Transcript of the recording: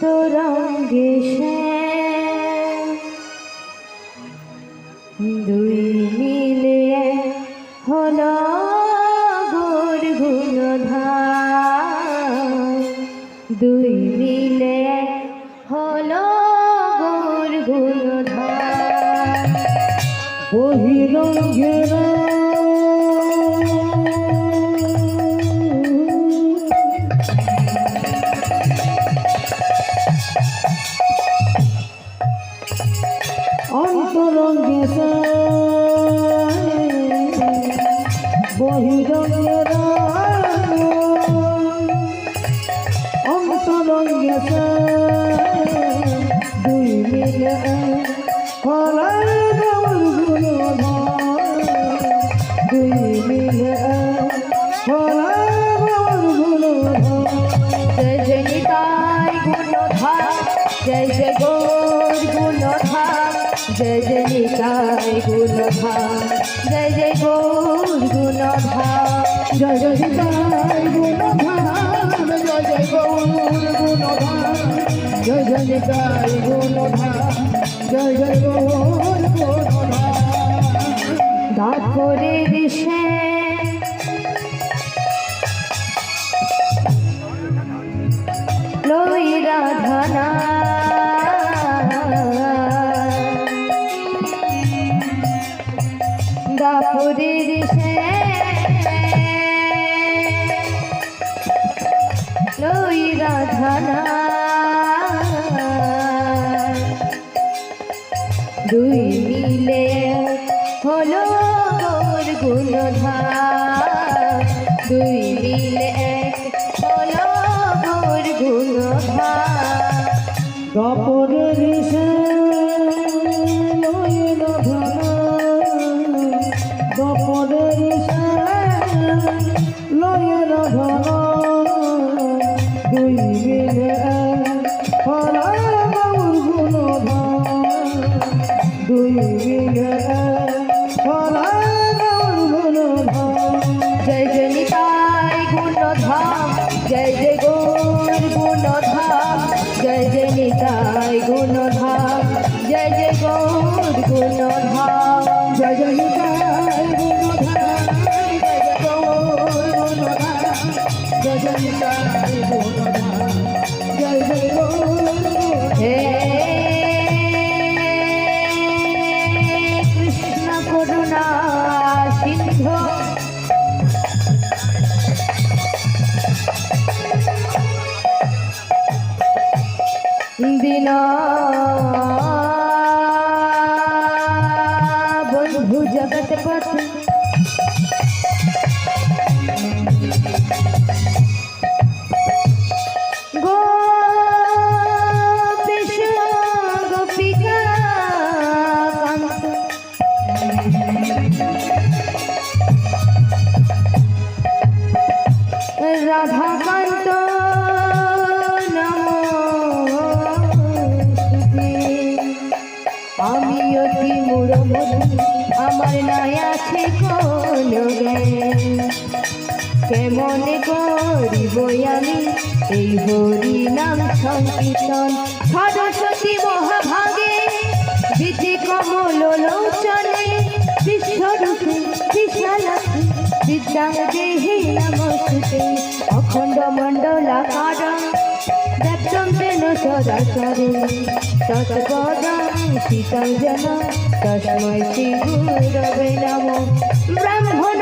অন্তরঙ্গে দুই মিলে হল দুই মিলে হল গোর গুণধার। বহিরঙ্গেরা অন্তরঙ্গে দুই মিলে হরাই দেওয়ার গুণধর দুই মিলে হরাই দেওয়ার গুণধর জয় জয় নিতাই গুণধার জয় জয় গৌর গুণধার জয় জয় নিতাই গুণধার গুণধার জয় জয় নিতাই গুণধার, জয় জয় গৌর, গুণধার, জয় জয় নিতাই, গুণধার, জয় জয় গৌর, গুণধার। দাপরে দিশে লই লই রাধানা। দুই মিলে হলো গোর গুণধার। দুই মিলে এক হলো গোর গুণধার। কাপড়ের সে লইল ধন কাপড়ের সে লইল ধন দুই দিন বন্ধু জগৎপতি অতি মুড়মতি আমার নাই আছে কোন কেমন করিব আমি এই হরি নাম সংকীর্তন? সরস্বতী মহাভাগে বিধি কমল লোচনে বিশ্বরূপে বিশালাক্ষী বিদ্যাং দেহি নমস্তুতে অখণ্ড মণ্ডলাকার ব্যক্তং তেন সদাচরে তৎপদং শীতং জন তস্मै শ্রী গুরবে নমঃ। ব্রাহ্মণ